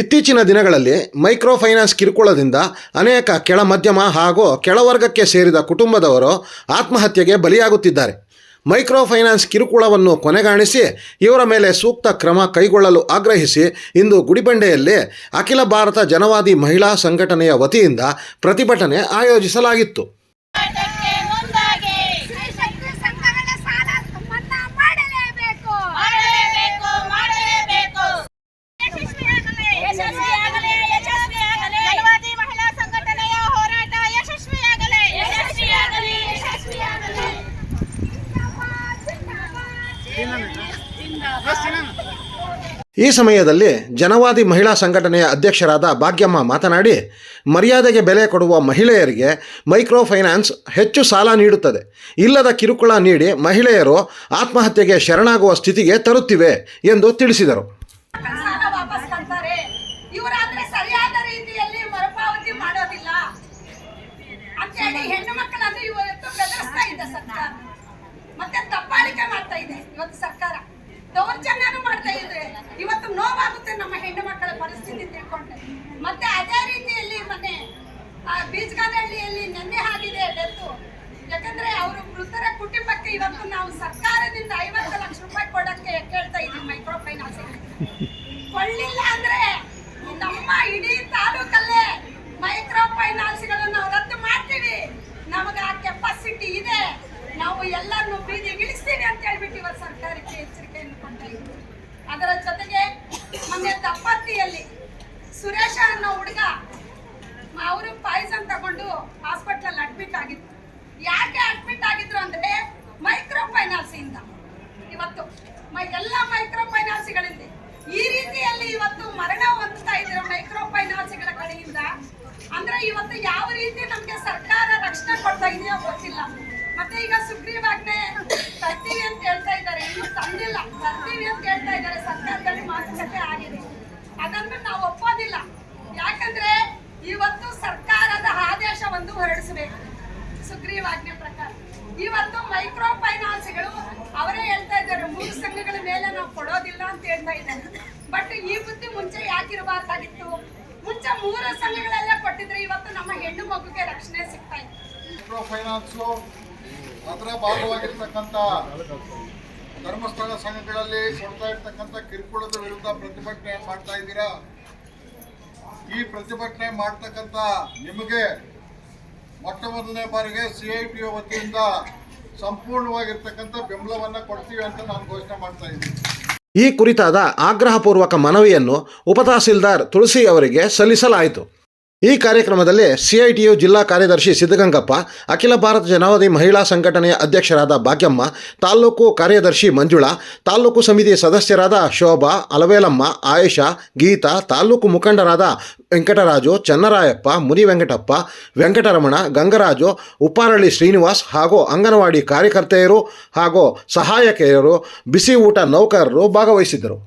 ಇತ್ತೀಚಿನ ದಿನಗಳಲ್ಲಿ micro finance ಕಿರುಕುಳದಿಂದ ಅನೇಕ ಕೆಳ ಮಧ್ಯಮ ಹಾಗೂ ಕೆಳವರ್ಗಕ್ಕೆ ಸೇರಿದ ಕುಟುಂಬದವರು ಆತ್ಮಹತ್ಯೆಗೆ ಬಲಿಯಾಗುತ್ತಿದ್ದಾರೆ. ಮೈಕ್ರೋ ಫೈನಾನ್ಸ್ ಕಿರುಕುಳವನ್ನು ಕೊನೆಗಾಣಿಸಿ ಇವರ ಮೇಲೆ ಸೂಕ್ತ ಕ್ರಮ ಕೈಗೊಳ್ಳಲು ಆಗ್ರಹಿಸಿ ಇಂದು ಗುಡಿಬಂಡೆಯಲ್ಲಿ ಅಖಿಲ ಭಾರತ ಜನವಾದಿ ಮಹಿಳಾ ಸಂಘಟನೆಯ ವತಿಯಿಂದ ಪ್ರತಿಭಟನೆ ಆಯೋಜಿಸಲಾಗಿತ್ತು. ಈ ಸಮಯದಲ್ಲಿ ಜನವಾದಿ ಮಹಿಳಾ ಸಂಘಟನೆಯ ಅಧ್ಯಕ್ಷರಾದ ಭಾಗ್ಯಮ್ಮ ಮಾತನಾಡಿ, ಮರ್ಯಾದೆಗೆ ಬೆಲೆ ಕೊಡುವ ಮಹಿಳೆಯರಿಗೆ ಮೈಕ್ರೋ ಫೈನಾನ್ಸ್ ಹೆಚ್ಚು ಸಾಲ ನೀಡುತ್ತದೆ. ಇಲ್ಲದ ಕಿರುಕುಳ ನೀಡಿ ಮಹಿಳೆಯರು ಆತ್ಮಹತ್ಯೆಗೆ ಶರಣಾಗುವ ಸ್ಥಿತಿಗೆ ತರುತ್ತಿವೆ ಎಂದು ತಿಳಿಸಿದರು ಸಾಲ ವಾಪಸ್ ಕೊಡ್ತಾರೆ ಇವರಾದ್ರೆ ಸರಿಯಾದ ರೀತಿಯಲ್ಲಿ ಮರುಪಾವತಿ ಮಾಡೋದಿಲ್ಲ ಅಂತೇಳಿ ಹೆಣ್ಣು ಮಕ್ಕಳನ್ನು ಇವತ್ತು ಬೆದರಿಸ್ತಾ ಇದೆ ಸರ್ಕಾರ ಮತ್ತೆ ದಬ್ಬಾಳಿಕೆ ಮಾಡ್ತಾ ಇದೆ ಇವತ್ತು ಸರ್ಕಾರ ದೌರ್ಜನ್ಯನೂ ಮಾಡ್ತಾ ಇದೆ ಇವತ್ತು ನೋವಾಗುತ್ತೆ ನಮ್ಮ ಹೆಣ್ಣು ಮಕ್ಕಳ ಪರಿಸ್ಥಿತಿ ತಿಳ್ಕೊಂಡ್ರೆ ಮತ್ತೆ ಅದೇ ರೀತಿಯಲ್ಲಿ ಮೊನ್ನೆ ಆ, ಬೀಜಗಾನಹಳ್ಳಿಯಲ್ಲಿ ನೆನ್ನೆ ಆಗಿದೆ ಡೆತ್ತು ಯಾಕಂದ್ರೆ ಅವರು ಮೃತರ ಕುಟುಂಬಕ್ಕೆ ಇವತ್ತು ನಾವು ಸರ್ಕಾರದಿಂದ ಐವತ್ತು ಲಕ್ಷ ರೂಪಾಯಿ ಕೊಡಕ್ಕೆ ಕೇಳ್ತಾ ಇದ್ದೀವಿ ಮೈಕ್ರೋ ಫೈನಾನ್ಸ್ ಕೊಳ್ಳಿಲ್ಲ ಅಂದ್ರೆ ನಮ್ಮ ಇಡೀ ತಾಲೂಕಲ್ಲೇ ಮೈಕ್ರೋ ಫೈನಾನ್ಸ್ಗಳನ್ನು ರದ್ದು ಮಾಡ್ತೀವಿ. ನಮಗೆ ಆ ಕೆಪಾಸಿಟಿ ಇದೆ. ನಾವು ಎಲ್ಲರನ್ನು ಬೀದಿಗಿಳಿಸ್ತೀವಿ ಅಂತ ಹೇಳ್ಬಿಟ್ಟು ಇವತ್ತು ಸರ್ಕಾರಕ್ಕೆ ಎಚ್ಚರಿಕೆಯನ್ನು ಕೊಡ್ತಾ ಇದ್ದೀವಿ. ಅದರ ಜೊತೆಗೆ ಮೊನ್ನೆ ದಪ್ಪತ್ತಿಯಲ್ಲಿ ಸುರೇಶ ಅನ್ನೋ ಹುಡುಗ, ಅವರು ಪಾಯ್ಸನ್ ತಗೊಂಡು ಹಾಸ್ಪಿಟ್ಲಲ್ಲಿ ಅಡ್ಮಿಟ್ ಆಗಿತ್ತು ಯಾಕೆ ಅಡ್ಮಿಟ್ ಆಗಿದ್ರು ಅಂದ್ರೆ ಮೈಕ್ರೋ ಫೈನಾನ್ಸ್ ಇಂದ ಇವತ್ತು ಎಲ್ಲ ಮೈಕ್ರೋ ಫೈನಾನ್ಸ್ಗಳಿಂದ ಈ ರೀತಿಯಲ್ಲಿ ಇವತ್ತು ಮರಣ ಹೊಂದ್ತಾ ಇದ್ರೆ ಮೈಕ್ರೋ ಫೈನಾನ್ಸ್ಗಳ ಕಡೆಯಿಂದ? ಅಂದ್ರೆ ಇವತ್ತು ಯಾವ ರೀತಿ ನಮ್ಗೆ ಸರ್ಕಾರ ರಕ್ಷಣೆ ಕೊಡ್ತಾ ಇದೆಯೋ ಗೊತ್ತಿಲ್ಲ. ಮತ್ತೆ ಈಗ ಸುಗ್ರೀವಾಜ್ಞೆ ತರ್ತೀವಿ ಅಂತ ಹೇಳ್ತಾ ಇದ್ದಾರೆ. ಇನ್ನು ತಂದಿಲ್ಲ. ತರ್ತೀವಿ ಅಂತ ಹೇಳ್ತಾ ಇದ್ದಾರೆ. ಸರ್ಕಾರದಲ್ಲಿ ಮಾತುಕತೆ ಆಗಿದೆ. ಅದನ್ನು ನಾವು ಒಪ್ಪೋದಿಲ್ಲ. ಯಾಕಂದ್ರೆ ಇವತ್ತು ಸರ್ಕಾರದ ಆದೇಶವನ್ನು ಹೊರಡಿಸಬೇಕು. ಸುಗ್ರೀವಾಜ್ಞೆ ಪ್ರಕಾರ. ಇವತ್ತು ಮೈಕ್ರೋ ಹೇಳ್ತಾ ಇದ್ದಾರೆ ಮೂರು ಸಂಘಗಳ ಮೇಲೆ ನಾವು ಕೊಡೋದಿಲ್ಲ ಅಂತ ಹೇಳ್ತಾ ಇದ್ದಾರೆ ಬಟ್ ಈ ಬುದ್ಧಿ ಮುಂಚೆ ಯಾಕಿರಬಾರ್ದಾಗಿತ್ತು? ಮುಂಚೆ ಮೂರು ಸಂಘಗಳೆಲ್ಲ ಕೊಟ್ಟಿದ್ರೆ ಇವತ್ತು ನಮ್ಮ ಹೆಣ್ಣು ಮಗುಗೆ ರಕ್ಷಣೆ ಸಿಗ್ತಾ ಇತ್ತು. ಮೈಕ್ರೋ ಫೈನಾನ್ಸು ಅದರ ಭಾಗವಾಗಿರ್ತಕ್ಕಂಥ ಧರ್ಮಸ್ಥಳ ಸಂಘಗಳಲ್ಲಿ ಕೊಡ್ತಾ ಇರ್ತಕ್ಕಂಥ ಕಿರುಕುಳದ ವಿರುದ್ಧ ಪ್ರತಿಭಟನೆ ಮಾಡ್ತಾ ಇದ್ದೀರಾ? ಈ ಪ್ರತಿಭಟನೆ ಮಾಡ್ತಕ್ಕಂಥ ನಿಮಗೆ ಮೊಟ್ಟ ಮೊದಲನೇ ಬಾರಿಗೆ ಸಿ ಐ ಟಿ ವತಿಯಿಂದ ಸಂಪೂರ್ಣವಾಗಿರ್ತಕ್ಕಂಥ ಬೆಂಬಲವನ್ನ ಕೊಡ್ತೀವಿ ಅಂತ ನಾನು ಘೋಷಣೆ ಮಾಡ್ತಾ ಇದ್ದೀನಿ. ಈ ಕುರಿತಾದ ಆಗ್ರಹಪೂರ್ವಕ ಮನವಿಯನ್ನು ಉಪತಹಸೀಲ್ದಾರ್ ತುಳಸಿ ಅವರಿಗೆ ಸಲ್ಲಿಸಲಾಯಿತು. ಈ ಕಾರ್ಯಕ್ರಮದಲ್ಲಿ ಸಿಐಟಿಯು ಜಿಲ್ಲಾ ಕಾರ್ಯದರ್ಶಿ ಸಿದ್ದಗಂಗಪ್ಪ ಅಖಿಲ ಭಾರತ ಜನವಾದಿ ಮಹಿಳಾ ಸಂಘಟನೆಯ ಅಧ್ಯಕ್ಷರಾದ ಭಾಗ್ಯಮ್ಮ, ತಾಲೂಕು ಕಾರ್ಯದರ್ಶಿ ಮಂಜುಳಾ, ತಾಲೂಕು ಸಮಿತಿ ಸದಸ್ಯರಾದ ಶೋಭಾ, ಅಲವೇಲಮ್ಮ ಆಯೇಷಾ ಗೀತಾ, ತಾಲೂಕು ಮುಖಂಡರಾದ ವೆಂಕಟರಾಜು, ಚನ್ನರಾಯಪ್ಪ ಮುನಿ ವೆಂಕಟಪ್ಪ ವೆಂಕಟರಮಣ, ಗಂಗರಾಜು, ಉಪ್ಪಾರಳ್ಳಿ ಶ್ರೀನಿವಾಸ್ ಹಾಗೂ ಅಂಗನವಾಡಿ ಕಾರ್ಯಕರ್ತೆಯರು ಹಾಗೂ ಸಹಾಯಕಿಯರು ಬಿಸಿ ಊಟ ನೌಕರರು ಭಾಗವಹಿಸಿದ್ದರು.